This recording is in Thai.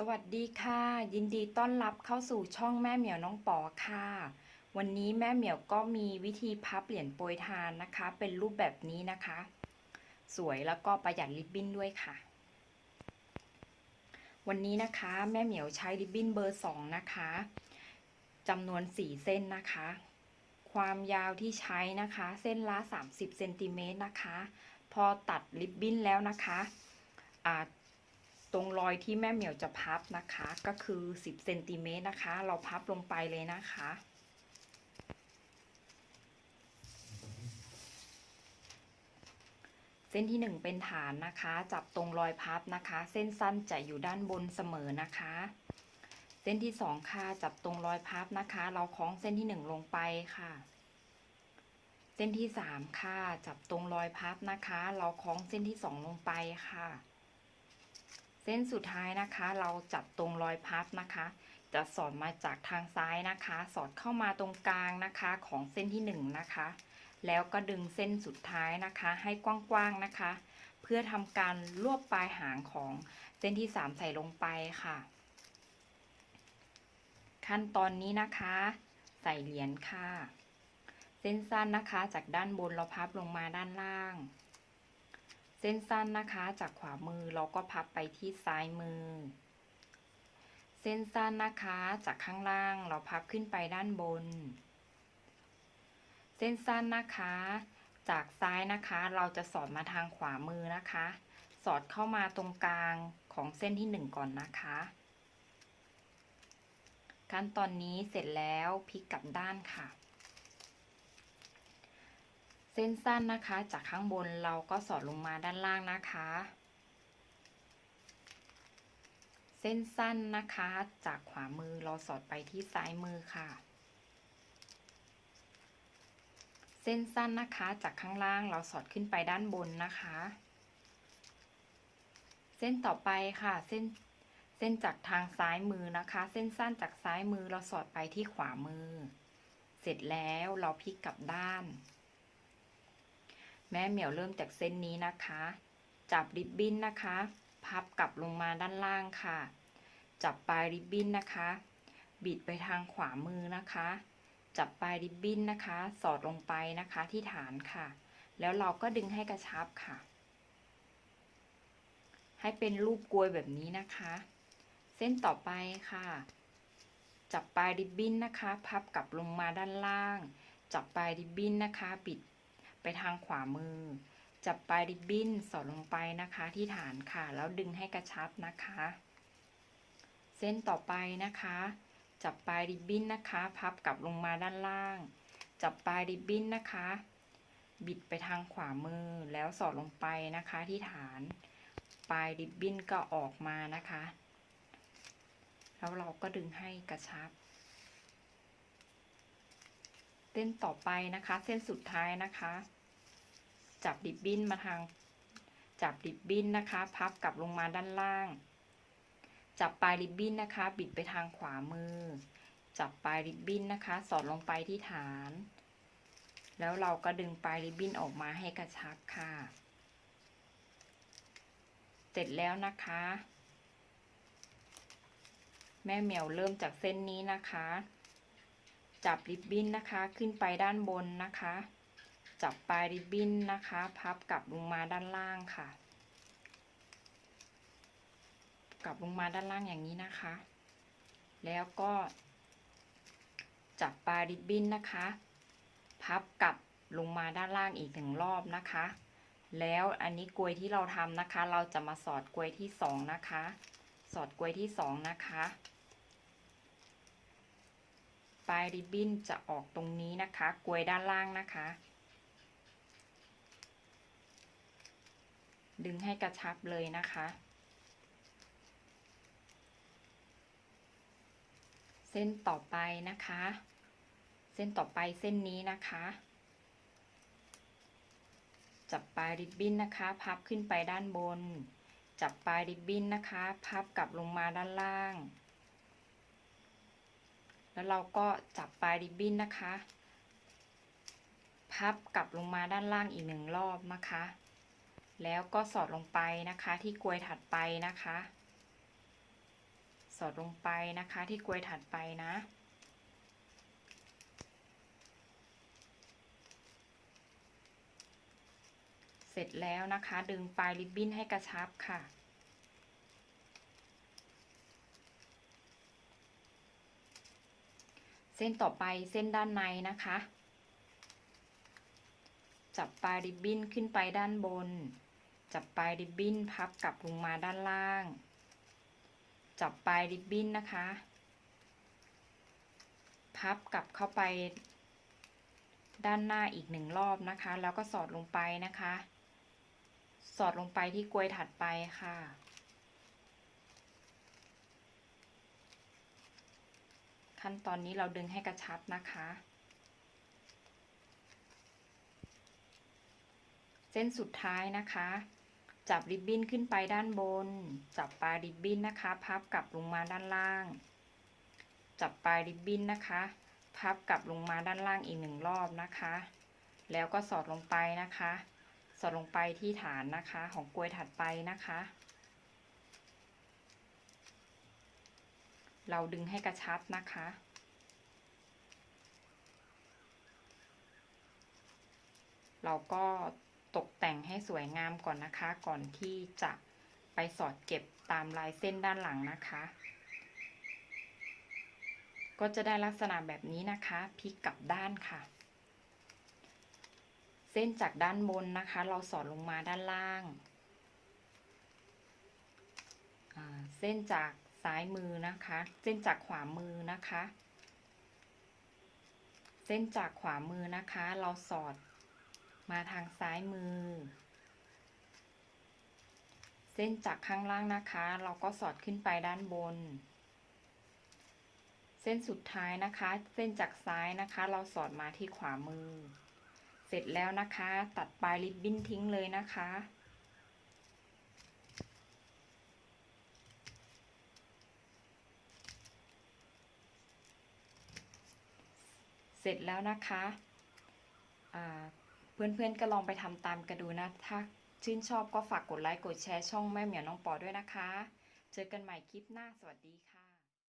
สวัสดีค่ะ ยินดีต้อนรับเข้าสู่ช่องแม่เหมียวน้องปอค่ะ วันนี้แม่เหมียวก็มีวิธีพับเหรียญโปรยทานนะคะ เป็นรูปแบบนี้นะคะ สวยแล้วก็ประหยัดริบบิ้นด้วยค่ะ วันนี้นะคะแม่เหมียวใช้ริบบิ้นเบอร์สองนะคะจำนวนสี่เส้นนะคะ ความยาวที่ใช้นะคะ เส้นละ 30เซนติเมตรนะคะ พอตัดริบบิ้นแล้วนะคะอ่า ตรงรอยที่แม่เหมียวจะพับนะคะ ก็คือ 10เซนติเมตรนะคะ เราพับลงไปเลยนะคะ เส้นที่ 1 เป็นฐานนะคะ จับตรงรอยพับนะคะ เส้นสั้นจะอยู่ด้านบนเสมอนะคะ เส้นที่ 2 ค่ะ จับตรงรอยพับนะคะ เราคล้องเส้นที่ 1 ลงไปค่ะ เส้นที่ 3 ค่ะ จับตรงรอยพับนะคะ เราคล้องเส้นที่ 2 ลงไปค่ะ ส้นสุดท้ายนะคะ เราจับตรงรอยพับนะคะ จะสอดมาจากทางซ้ายนะคะ สอดเข้ามาตรงกลางนะคะของเส้นที่1นงนะคะ แล้วก็ดึงเส้นสุดท้ายนะคะ ให้กว้างๆนะคะ เพื่อทำการรวบปลายหางของเส้นที่ 3 ใส่ลงไปค่ะ ขั้นตอนนี้นะคะ ใส่เหรียญค่ะ เส้นสั้นนะคะ จากด้านบนเราพับลงมาด้านล่าง เส้นสั้นนะคะจากขวามือเราก็พับไปที่ซ้ายมือ เส้นสั้นนะคะจากข้างล่างเราพับขึ้นไปด้านบน เส้นสั้นนะคะ จากซ้ายนะคะเราจะสอดมาทางขวามือนะคะ สอดเข้ามาตรงกลางของเส้นที่หนึ่งก่อนนะคะ ขั้นตอนนี้เสร็จแล้วพลิกกลับด้านค่ะ ส้นสั้นนะคะ จากข้างบนเราก็สอดลงมาด้านล่างนะคะ เส้นสั้นนะคะ จากขวามือเราสอดไปที่ซ้ายมือค่ะ เส้นสั้นนะคะ จากข้างล่างเราสอดขึ้นไปด้านบนนะคะ เส้นต่อไปค่ะ เส้นเส้นจากทางซ้ายมือนะคะ เส้นสั้นจากซ้ายมือเราสอดไปที่ขวามือ เสร็จแล้วเราพลิกกลับด้าน แม่เหมียวเริ่มจากเส้นนี้นะคะ จับริบบิ้นนะคะ พับกลับลงมาด้านล่างค่ะ จับปลายริบบิ้นนะคะ บิดไปทางขวามือนะคะ จับปลายริบบิ้นนะคะ สอดลงไปนะคะที่ฐานค่ะ แล้วเราก็ดึงให้กระชับค่ะ ให้เป็นรูปกลวยแบบนี้นะคะ เส้นต่อไปค่ะ จับปลายริบบิ้นนะคะ พับกลับลงมาด้านล่าง จับปลายริบบิ้นนะคะ บิด ไปทางขวามือ จับปลายริบบิ้นสอดลงไปนะคะที่ฐานค่ะ แล้วดึงให้กระชับนะคะ เส้นต่อไปนะคะ จับปลายริบบิ้นนะคะ พับกลับลงมาด้านล่าง จับปลายริบบิ้นนะคะ บิดไปทางขวามือแล้วสอดลงไปนะคะที่ฐาน ปลายริบบิ้นก็ออกมานะคะ แล้วเราก็ดึงให้กระชับ ส้นต่อไปนะคะ เส้นสุดท้ายนะคะ จับริบบิ้นมาทาง จับริบบิ้นนะคะ พับกลับลงมาด้านล่าง จับปลายริบบิ้นนะคะ บิดไปทางขวามือ จับปลายริบบิ้นนะคะ สอดลงไปที่ฐาน แล้วเราก็ดึงปลายริบบิ้นออกมาให้กระชับค่ะ เสร็จแล้วนะคะ แม่เหมียวเริ่มจากเส้นนี้นะคะ จับริบบิ้นนะคะขึ้นไปด้านบนนะคะ จับปลายริบบิ้นนะคะ พับกลับลงมาด้านล่างค่ะ กลับลงมาด้านล่างอย่างนี้นะคะ แล้วก็ จับปลายริบบิ้นนะคะ พับกลับลงมาด้านล่างอีกหนึ่งรอบนะคะ แล้วอันนี้กลวยที่เราทำนะคะ เราจะมาสอดกลวยที่สองนะคะ สอดกลวยที่สองนะคะ ปลายริบบิ้นจะออกตรงนี้นะคะกลวยด้านล่างนะคะ ดึงให้กระชับเลยนะคะ เส้นต่อไปนะคะ เส้นต่อไปเส้นนี้นะคะจับปลายริบบิ้นนะคะ พับขึ้นไปด้านบน จับปลายริบบิ้นนะคะ พับกลับลงมาด้านล่าง แล้วเราก็จับปลายริบบิ้นนะคะ พับกลับลงมาด้านล่างอีกหนึ่งรอบนะคะ แล้วก็สอดลงไปนะคะที่กลวยถัดไปนะคะ สอดลงไปนะคะที่กลวยถัดไปนะเสร็จแล้วนะคะ ดึงปลายริบบิ้นให้กระชับค่ะ เส้นต่อไปเส้นด้านในนะคะ จับปลายริบบิ้นขึ้นไปด้านบน จับปลายริบบิ้นพับกลับลงมาด้านล่าง จับปลายริบบิ้นนะคะ พับกลับเข้าไป ด้านหน้าอีกหนึ่งรอบนะคะ แล้วก็สอดลงไปนะคะ สอดลงไปที่กลวยถัดไปค่ะ ขั้นตอนนี้เราดึงให้กระชับนะคะ เส้นสุดท้ายนะคะ จับริบบิ้นขึ้นไปด้านบน จับปลายริบบิ้นนะคะ พับกลับลงมาด้านล่าง จับปลายริบบิ้นนะคะ พับกลับลงมาด้านล่างอีกหนึ่งรอบนะคะ แล้วก็สอดลงไปนะคะ สอดลงไปที่ฐานนะคะของกลวยถัดไปนะคะ เราดึงให้กระชับนะคะ เราก็ตกแต่งให้สวยงามก่อนนะคะ ก่อนที่จะไปสอดเก็บตามลายเส้นด้านหลังนะคะ ก็จะได้ลักษณะแบบนี้นะคะพลิกกลับด้านค่ะ เส้นจากด้านบนนะคะ เราสอดลงมาด้านล่าง เส้นจาก ซ้ายมือนะคะ เส้นจากขวามือนะคะ เส้นจากขวามือนะคะ เราสอดมาทางซ้ายมือ เส้นจากข้างล่างนะคะ เราก็สอดขึ้นไปด้านบน เส้นสุดท้ายนะคะ เส้นจากซ้ายนะคะ เราสอดมาที่ขวามือ เสร็จแล้วนะคะ ตัดปลายริบบิ้นทิ้งเลยนะคะ ร็จแล้วนะคะเพื่อนๆก็ลองไปทำตามกันดูนะ ถ้าชื่นชอบก็ฝากกดไลค์ กดแชร์ช่องแม่เหมียวน้องปอด้วยนะคะ เจอกันใหม่คลิปหน้า สวัสดีค่ะ